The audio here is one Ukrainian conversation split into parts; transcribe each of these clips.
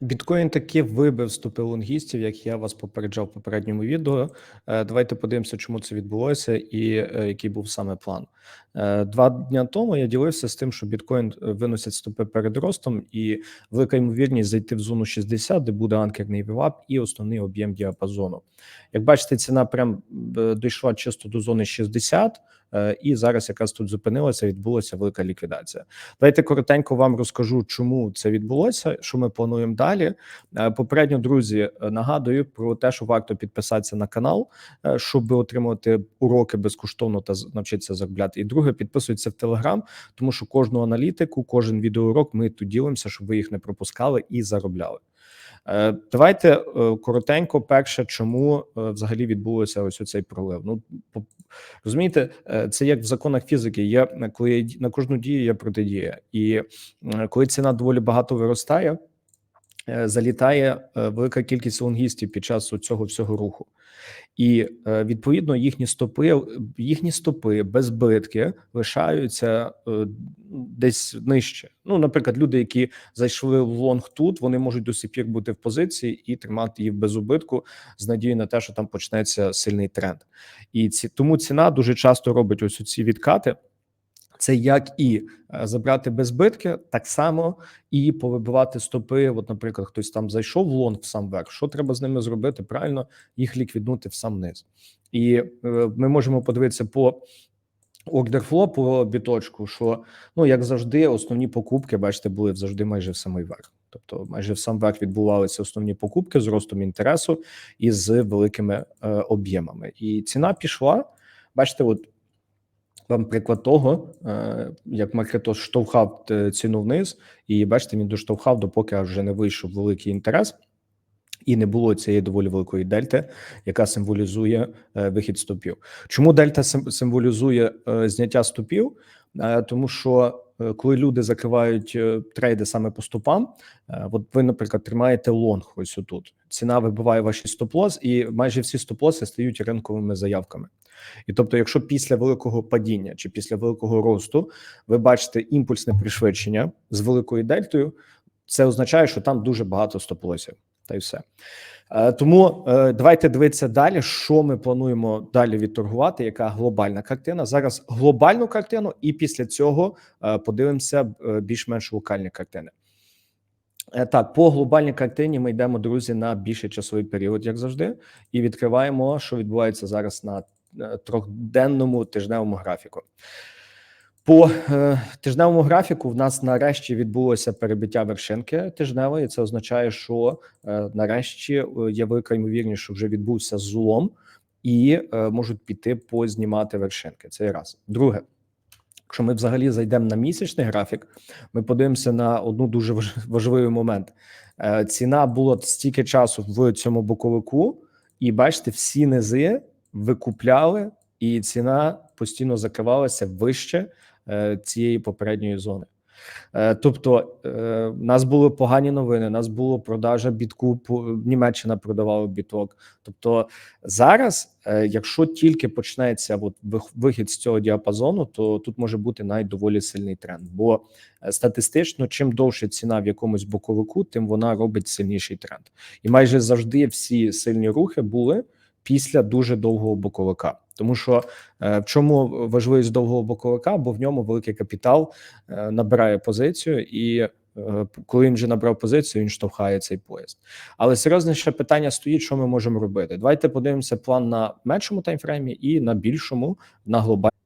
Біткоін таки вибив стопи лонгістів, як я вас попереджав в попередньому відео. Е, Давайте подивимося, чому це відбулося і е, який був саме план. Е, Два дня тому я ділився з тим, що біткоін виносять стопи перед ростом, і велика ймовірність зайти в зону 60, де буде анкерний вивап і основний об'єм діапазону. Як бачите, ціна прям дійшла чисто до зони 60, е, і зараз якраз тут зупинилася, відбулася велика ліквідація. Давайте коротенько вам розкажу, чому це відбулося, що ми плануємо далі. Е, Попередньо, друзі, е, нагадую про те, що варто підписатися на канал, е, щоб отримувати уроки безкоштовно та навчитися заробляти. І друге, підписуйтесь в Телеграм, тому що кожну аналітику, кожен відеоурок ми тут ділимося, щоб ви їх не пропускали і заробляли. Е, Давайте е, коротенько. Перше, чому е, взагалі відбулося ось цей пролив? Ну розумієте, це як в законах фізики. Е, коли ді- на кожну дію є протидія, і коли ціна доволі багато виростає, залітає е, велика кількість лонгістів під час цього всього руху. І е, відповідно їхні стопи, їхні стопи без збитки лишаються е, десь нижче. Ну, наприклад, люди, які зайшли в лонг тут, вони можуть до сих пір бути в позиції і тримати їх без убитку з надією на те, що там почнеться сильний тренд. І ці тому ціна дуже часто робить ось ці відкати. Це як і е, забрати без збитки, так само і повибивати стопи. От, наприклад, хтось там зайшов в лонг в сам верх. Що треба з ними зробити? Правильно їх ліквіднути в сам низ. І е, ми можемо подивитися по ордерфло, по біточку, що ну як завжди, основні покупки, бачите, були завжди майже в самий верх. Тобто, майже в сам верх відбувалися основні покупки з ростом інтересу і з великими е, об'ємами. І ціна пішла. Бачите, от вам приклад того, е, як Маркетос штовхав е, ціну вниз, і бачите, він доштовхав, допоки аж вже не вийшов великий інтерес, і не було цієї доволі великої дельти, яка символізує е, вихід стопів. Чому дельта сим- символізує зняття стопів? Е, Тому що е, коли люди закривають е, трейди саме по стопам, от ви, наприклад, тримаєте лонг ось отут. Ціна вибиває ваші стоп-лос, і майже всі стоп-лоси стають ринковими заявками. І тобто, якщо після великого падіння чи після великого росту ви бачите імпульсне пришвидшення з великою дельтою, це означає, що там дуже багато стоп-лосів. Та й все. Е, Тому е, давайте дивитися далі, що ми плануємо далі відторгувати. Яка глобальна картина? Зараз глобальну картину, і після цього е, подивимося більш-менш локальні картини. Так, по глобальній картині ми йдемо, друзі, на більший часовий період, як завжди, і відкриваємо, що відбувається зараз на трьохденному тижневому графіку. По е, тижневому графіку в нас нарешті відбулося перебиття вершинки тижневої. Це означає, що е, нарешті е, є велика ймовірність, що вже відбувся злом, і е, можуть піти познімати вершинки. Це раз. Друге, якщо ми взагалі зайдемо на місячний графік, ми подивимося на одну дуже важ- важливий момент. Е, ціна була стільки часу в цьому боковику, і бачите, всі низи викупляли, і ціна постійно закривалася вище цієї попередньої зони. Е, Тобто, е, в нас були погані новини. у Нас було продажа бітку. Німеччина продавала біток. Тобто зараз, е, якщо тільки почнеться от вихід з цього діапазону, то тут може бути навіть доволі сильний тренд. Бо е, статистично, чим довше ціна в якомусь боковику, тим вона робить сильніший тренд. І майже завжди всі сильні рухи були після дуже довгого боковика. Тому що е, в чому важливість довгого боковика? Бо в ньому великий капітал е, набирає позицію, і е, коли він вже набрав позицію, він штовхає цей поїзд. Але серйозніше питання стоїть, що ми можемо робити. Давайте подивимося план на меншому таймфреймі і на більшому на глобальному.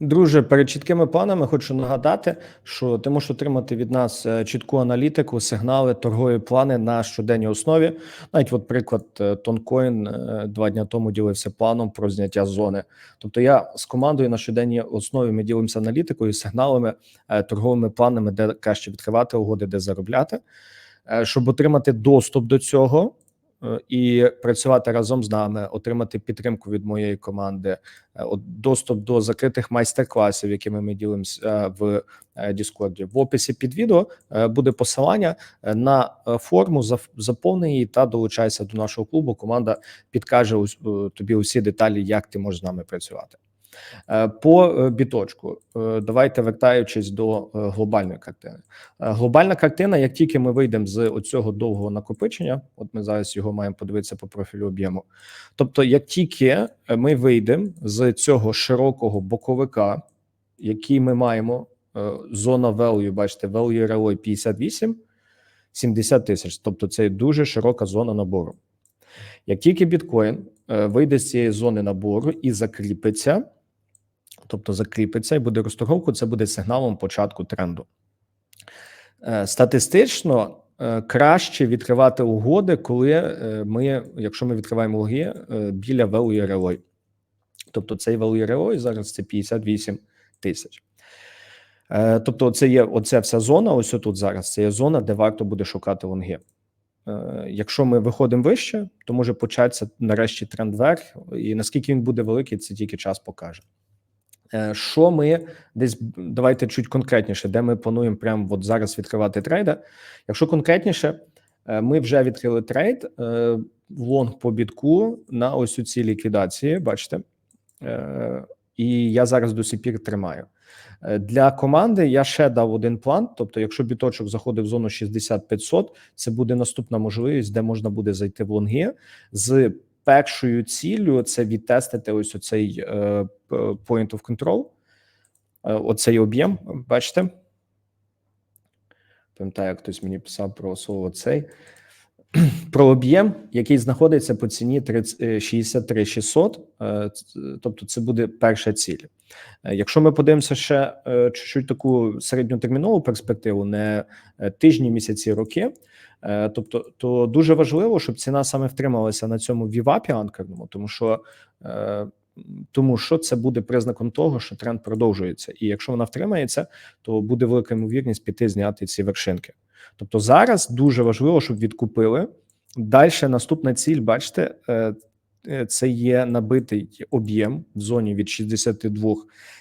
Друже, перед чіткими планами хочу нагадати, що ти можеш отримати від нас е, чітку аналітику, сигнали, торгові плани на щоденній основі. Навіть, от приклад, е, Тонкоін е, два дні тому ділився планом про зняття зони. Тобто, я з командою на щоденній основі ми ділимося аналітикою, сигналами, торговими планами, де краще відкривати угоди, де заробляти, щоб отримати доступ до цього. Е, І працювати разом з нами, отримати підтримку від моєї команди, е, доступ до закритих майстер-класів, якими ми ділимося е, в Діскорді. В описі під відео буде посилання на форму. Заповни її та долучайся до нашого клубу. Команда підкаже тобі усі деталі, як ти можеш з нами працювати. Е, По е, біточку, е, давайте вертаючись до глобальної картини. Глобальна картина, як тільки ми вийдемо з оцього довгого накопичення, от ми зараз його маємо подивитися по профілю об'єму. Тобто, як тільки ми вийдемо з цього широкого боковика, який ми маємо, зона value, бачите, value relay 58, 70 тисяч. Тобто, це дуже широка зона набору. Як тільки біткоін вийде з цієї зони набору і закріпиться, тобто закріпиться і буде розторговку, це буде сигналом початку тренду. Е, Статистично е, краще відкривати угоди, коли е, ми, якщо ми відкриваємо е, біля value relay. Тобто цей value relay зараз це 58 тисяч. Тобто, це є оця вся зона. Ось тут зараз це є зона, де варто буде шукати лонги. Якщо ми виходимо вище, то може початися нарешті тренд вверх, і наскільки він буде великий, це тільки час покаже. Е, Що ми десь давайте чуть конкретніше, де ми плануємо прямо от зараз відкривати трейди. Якщо конкретніше, е, ми вже відкрили трейд е, в лонг по бітку на ось у цій ліквідації. Бачите, і я зараз до сих пір тримаю. Для команди я ще дав один план. Тобто, якщо біточок заходить в зону 60-500, це буде наступна можливість, де можна буде зайти в лонги з першою ціллю це відтестити ось оцей е, point of control, е, оцей об'єм. Бачите? Пам'ятаю, хтось мені писав про слово цей. Про об'єм, який знаходиться по ціні 30, е, 63 600, тобто це буде перша ціль. Якщо ми подивимося ще чуть-чуть таку середньотермінову перспективу, не тижні, місяці, роки, тобто, то дуже важливо, щоб ціна саме втрималася на цьому вівапі анкерному, тому що е, тому що це буде признаком того, що тренд продовжується, і якщо вона втримається, то буде велика ймовірність піти зняти ці вершинки. Тобто зараз дуже важливо, щоб відкупили. Далі наступна ціль, бачите, е, е, це є набитий об'єм в зоні від 62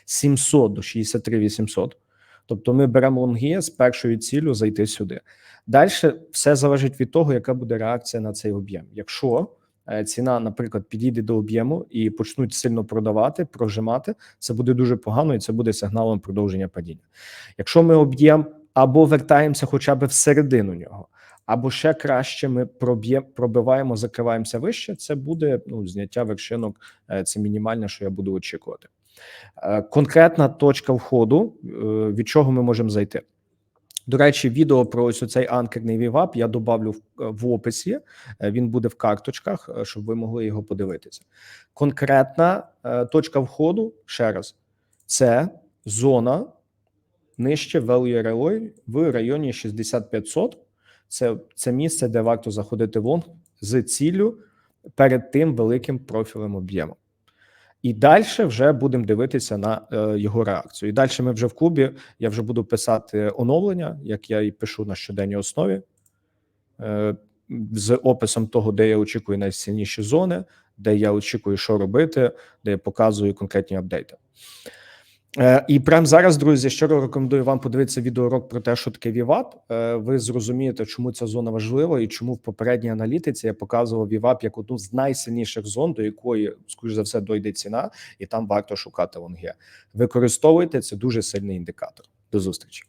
700 до 63 800. Тобто ми беремо лонги з першою ціллю зайти сюди. Далі все залежить від того, яка буде реакція на цей об'єм. Якщо е, ціна, наприклад, підійде до об'єму і почнуть сильно продавати, прожимати, це буде дуже погано, і це буде сигналом продовження падіння. Якщо ми об'єм або вертаємося хоча б всередину нього, або ще краще ми пробиваємо, закриваємося вище. Це буде ну, зняття вершинок. е, Це мінімальне, що я буду очікувати. Е, Конкретна точка входу, від чого ми можемо зайти. До речі, відео про ось цей анкерний вівап я добавлю в, в описі. Е, Він буде в карточках, е, щоб ви могли його подивитися. Конкретна е, точка входу, ще раз, це зона нижче value relay в районі 6500. Це, це місце, де варто заходити в лонг з ціллю перед тим великим профілем об'єму. І далі вже будемо дивитися на е, його реакцію. І далі ми вже в клубі. Я вже буду писати оновлення, як я і пишу на щоденній основі, е, з описом того, де я очікую найсильніші зони, де я очікую, що робити, де я показую конкретні апдейти. Е, І прямо зараз, друзі, щиро рекомендую вам подивитися відеоурок про те, що таке VWAP. Е, Ви зрозумієте, чому ця зона важлива і чому в попередній аналітиці я показував VWAP як одну з найсильніших зон, до якої, скоріш за все, дойде ціна, і там варто шукати лонги. Використовуйте це дуже сильний індикатор. До зустрічі.